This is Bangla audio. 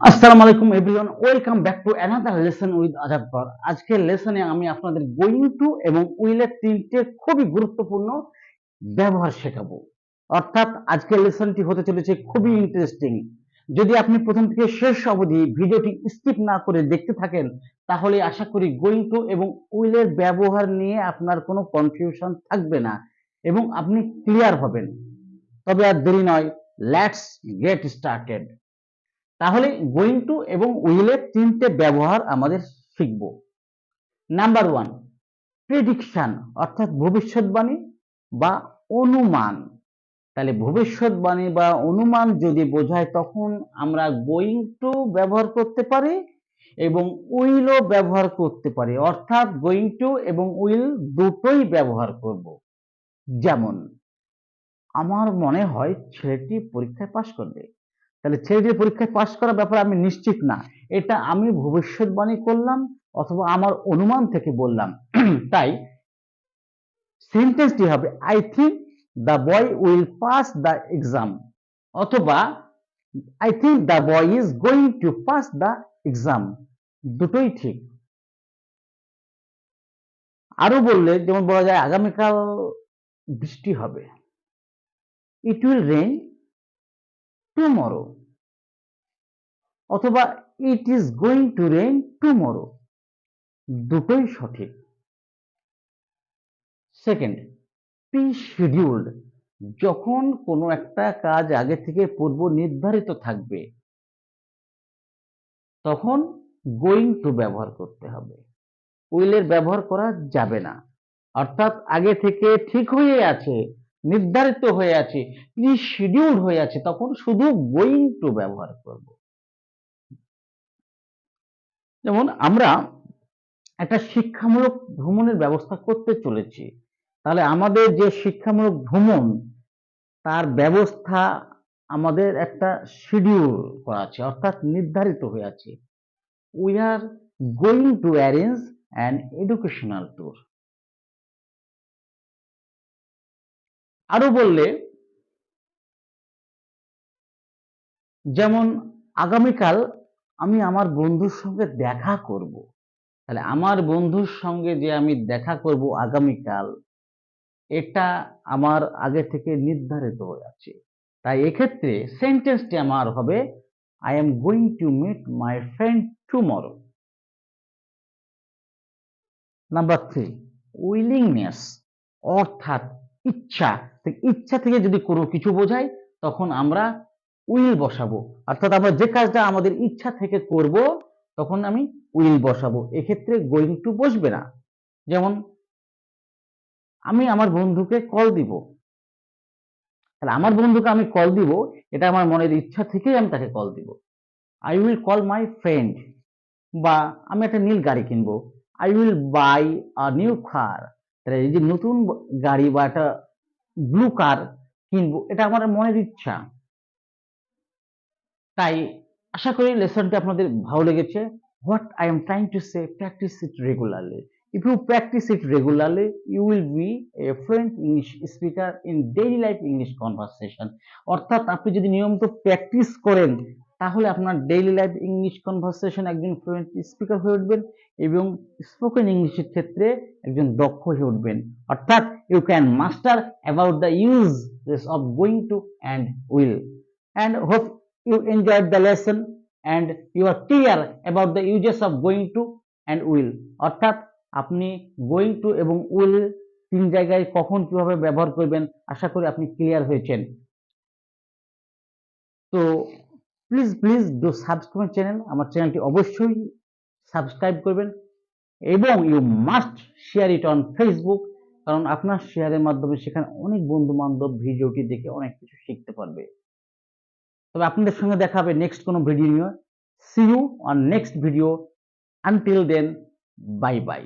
আসসালামু আলাইকুম everyone welcome back to another lesson with আজাবর আজকের লেসনে আমি আপনাদের গোয়িং টু এবং উইলের তিনটে খুবই গুরুত্বপূর্ণ ব্যবহার শেখাবো। অর্থাৎ আজকের লেসনটি হতে চলেছে খুবই ইন্টারেস্টিং যদি আপনি প্রথম থেকে শেষ অবধি ভিডিওটি স্কিপ না করে দেখতে থাকেন, তাহলে আশা করি গোয়িং টু এবং উইলের ব্যবহার নিয়ে আপনার কোনো কনফিউশন থাকবে না এবং আপনি ক্লিয়ার হবেন। তবে আর দেরি নয় লেটস গেট স্টার্টেড তাহলে গোয়িং টু এবং উইলের তিনটে ব্যবহার আমাদের শিখব। নাম্বার ওয়ান প্রেডিকশন অর্থাৎ ভবিষ্যৎবাণী বা অনুমান। তাহলে ভবিষ্যৎবাণী বা অনুমান যদি বোঝায় তখন আমরা গোয়িং টু ব্যবহার করতে পারি এবং উইলও ব্যবহার করতে পারি। অর্থাৎ গোয়িং টু এবং উইল দুটোই ব্যবহার করব। যেমন, আমার মনে হয় ছেলেটি পরীক্ষায় পাশ করবে। তাহলে ছেলেটির পরীক্ষায় পাশ করার ব্যাপারে আমি নিশ্চিত না। এটা আমি ভবিষ্যৎবাণী করলাম অথবা আমার অনুমান থেকে বললাম। তাই সেন্টেন্সটি হবে I think the boy will pass the exam অথবা I think the boy is going to pass the exam দুটোই ঠিক। আরও বললে, যেমন বলা যায়, আগামীকাল বৃষ্টি হবে। ইট উইল রেইন টুমরো অথবা it is going to rain tomorrow দুটোই সঠিক। সেকেন্ড প্রি শিডিউল্ড যখন কোনো একটা কাজ আগে থেকে পূর্ব নির্ধারিত থাকবে, তখন গোয়িং টু ব্যবহার করতে হবে। উইলের ব্যবহার করা যাবে না। অর্থাৎ আগে থেকে ঠিক হয়ে আছে। নির্ধারিত হয়ে আছে প্রি শিডিউল হয়ে আছে, তখন শুধু গোয়িং টু ব্যবহার করব। যেমন আমরা একটা শিক্ষামূলক ভ্রমণের ব্যবস্থা করতে চলেছি, তাহলে আমাদের যে শিক্ষামূলক ভ্রমণ, তার ব্যবস্থা আমাদের একটা শিডিউল করা আছে, অর্থাৎ নির্ধারিত হয়ে আছে। We are going to arrange an educational tour আরও বললে, যেমন আগামীকাল আমি আমার বন্ধুর সঙ্গে দেখা করব। তাহলে আমার বন্ধুর সঙ্গে যে আমি দেখা করব আগামীকাল, এটা আমার আগে থেকে নির্ধারিত হয়ে আছে। তাই এক্ষেত্রে সেন্টেন্সটি আমার হবে I am going to meet my friend tomorrow number three willingness অর্থাৎ ইচ্ছা ইচ্ছা থেকে যদি কোনো কিছু বোঝায় তখন আমরা উইল বসাবো। অর্থাৎ আমরা যে কাজটা আমাদের ইচ্ছা থেকে করব, তখন আমি উইল বসাবো। এক্ষেত্রে গোয়িং টু বসবে না। যেমন, আমি আমার বন্ধুকে কল দিব। তাহলে আমার বন্ধুকে আমি কল দিব, এটা আমার মনের ইচ্ছা থেকেই আমি তাকে কল দিব। I will call my friend বা আমি একটা নীল গাড়ি কিনবো। I will buy a new car তাহলে এই যে নতুন গাড়ি বা একটা ব্লু কার কিনবো, এটা আমার মনের ইচ্ছা। তাই আশা করি লেসনটি আপনাদের ভালো লেগেছে। What I am trying to say practice it regularly if you practice it regularly you will be a fluent English speaker in daily life English conversation অর্থাৎ আপনি যদি নিয়মিত প্র্যাকটিস করেন তাহলে আপনার ডেইলি লাইফ ইংলিশ কনভারসেশন একজন ফ্লুয়েন্ট স্পিকার হয়ে উঠবেন এবং স্পোকেন ইংলিশের ক্ষেত্রে একজন দক্ষ হয়ে উঠবেন। অর্থাৎ you can master about the use of going to and will and hope you enjoyed the lesson and you are clear about the uses of going to and will অর্থাৎ আপনি গোয়িং টু এবং উইল তিন জায়গায় কখন কীভাবে ব্যবহার করবেন আশা করি আপনি ক্লিয়ার হয়েছেন। তো please please do subscribe channel আমার চ্যানেলটি অবশ্যই সাবস্ক্রাইব করবেন এবং you must share it on Facebook কারণ আপনার শেয়ারের মাধ্যমে সেখানে অনেক বন্ধু বান্ধব ভিডিওটি দেখে অনেক কিছু শিখতে পারবে। তবে আপনাদের সঙ্গে দেখা হবে নেক্সট কোনো ভিডিও নিয়ে। See you on next video until then bye bye